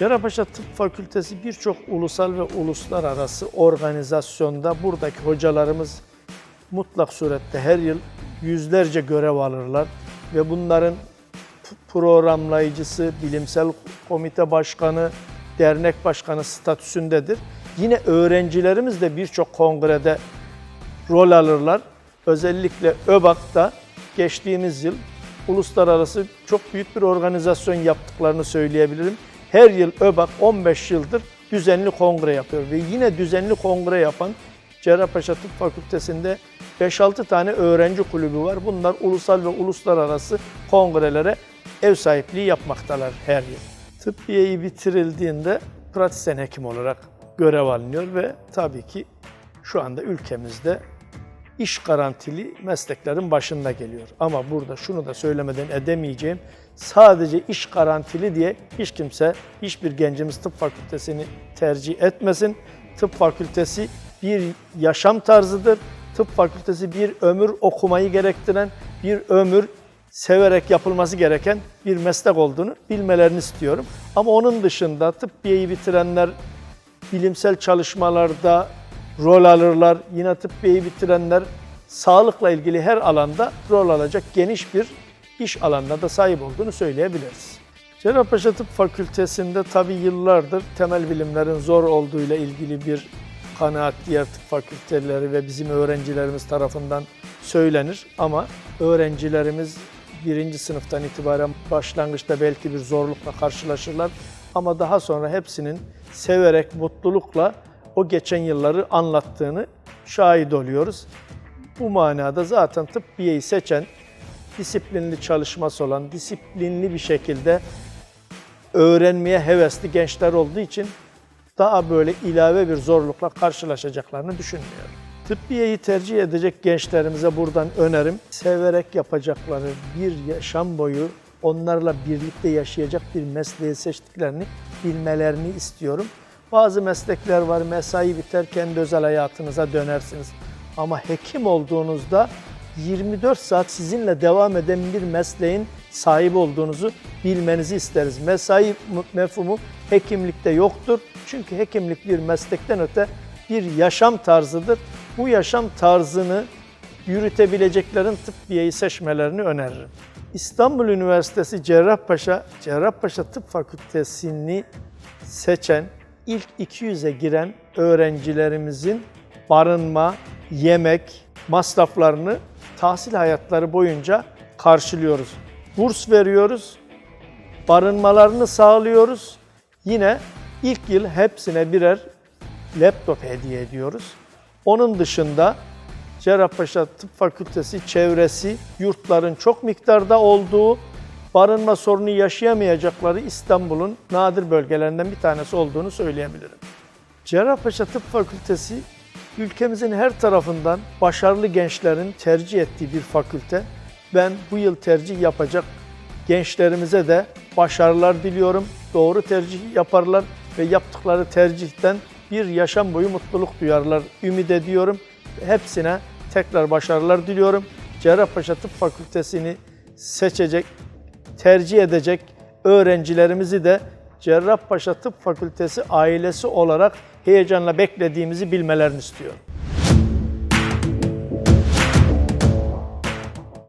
Cerrahpaşa Tıp Fakültesi birçok ulusal ve uluslararası organizasyonda buradaki hocalarımız mutlak surette her yıl yüzlerce görev alırlar ve bunların programlayıcısı, bilimsel komite başkanı, dernek başkanı statüsündedir. Yine öğrencilerimiz de birçok kongrede rol alırlar. Özellikle ÖBAK'ta geçtiğimiz yıl uluslararası çok büyük bir organizasyon yaptıklarını söyleyebilirim. Her yıl ÖBAK 15 yıldır düzenli kongre yapıyor ve yine düzenli kongre yapan Cerrahpaşa Tıp Fakültesi'nde 5-6 tane öğrenci kulübü var. Bunlar ulusal ve uluslararası kongrelere ev sahipliği yapmaktalar her yıl. Tıbbiyeyi bitirildiğinde pratisyen hekim olarak görev alınıyor ve tabii ki şu anda ülkemizde iş garantili mesleklerin başında geliyor. Ama burada şunu da söylemeden edemeyeceğim. Sadece iş garantili diye hiç kimse, hiçbir gencimiz tıp fakültesini tercih etmesin. Tıp fakültesi bir yaşam tarzıdır. Tıp fakültesi bir ömür okumayı gerektiren, bir ömür severek yapılması gereken bir meslek olduğunu bilmelerini istiyorum. Ama onun dışında tıbbiyeyi bitirenler bilimsel çalışmalarda rol alırlar. Yine tıbbiyeyi bitirenler sağlıkla ilgili her alanda rol alacak geniş bir iş alanına da sahip olduğunu söyleyebiliriz. Cerrahpaşa Tıp Fakültesi'nde tabi yıllardır temel bilimlerin zor olduğuyla ilgili bir kanaat diğer tıp fakülteleri ve bizim öğrencilerimiz tarafından söylenir. Ama öğrencilerimiz birinci sınıftan itibaren başlangıçta belki bir zorlukla karşılaşırlar. Ama daha sonra hepsinin severek, mutlulukla o geçen yılları anlattığını şahit oluyoruz. Bu manada zaten tıbbiyeyi seçen, disiplinli çalışması olan, disiplinli bir şekilde öğrenmeye hevesli gençler olduğu için daha böyle ilave bir zorlukla karşılaşacaklarını düşünmüyorum. Tıbbiyeyi tercih edecek gençlerimize buradan önerim, severek yapacakları bir yaşam boyu onlarla birlikte yaşayacak bir mesleği seçtiklerini bilmelerini istiyorum. Bazı meslekler var, mesai biter, kendi özel hayatınıza dönersiniz. Ama hekim olduğunuzda 24 saat sizinle devam eden bir mesleğin sahibi olduğunuzu bilmenizi isteriz. Mesai mefhumu hekimlikte yoktur. Çünkü hekimlik bir meslekten öte bir yaşam tarzıdır. Bu yaşam tarzını yürütebileceklerin tıbbiyeyi seçmelerini öneririm. İstanbul Üniversitesi Cerrahpaşa, Cerrahpaşa Tıp Fakültesini seçen ilk 200'e giren öğrencilerimizin barınma, yemek masraflarını tahsil hayatları boyunca karşılıyoruz. Burs veriyoruz, barınmalarını sağlıyoruz. Yine ilk yıl hepsine birer laptop hediye ediyoruz. Onun dışında Cerrahpaşa Tıp Fakültesi çevresi yurtların çok miktarda olduğu, barınma sorunu yaşayamayacakları İstanbul'un nadir bölgelerinden bir tanesi olduğunu söyleyebilirim. Cerrahpaşa Tıp Fakültesi ülkemizin her tarafından başarılı gençlerin tercih ettiği bir fakülte. Ben bu yıl tercih yapacak gençlerimize de başarılar diliyorum. Doğru tercih yaparlar ve yaptıkları tercihten bir yaşam boyu mutluluk duyarlar. Ümit ediyorum. Hepsine tekrar başarılar diliyorum. Cerrahpaşa Tıp Fakültesini seçecek, tercih edecek öğrencilerimizi de Cerrahpaşa Tıp Fakültesi ailesi olarak heyecanla beklediğimizi bilmelerini istiyorum.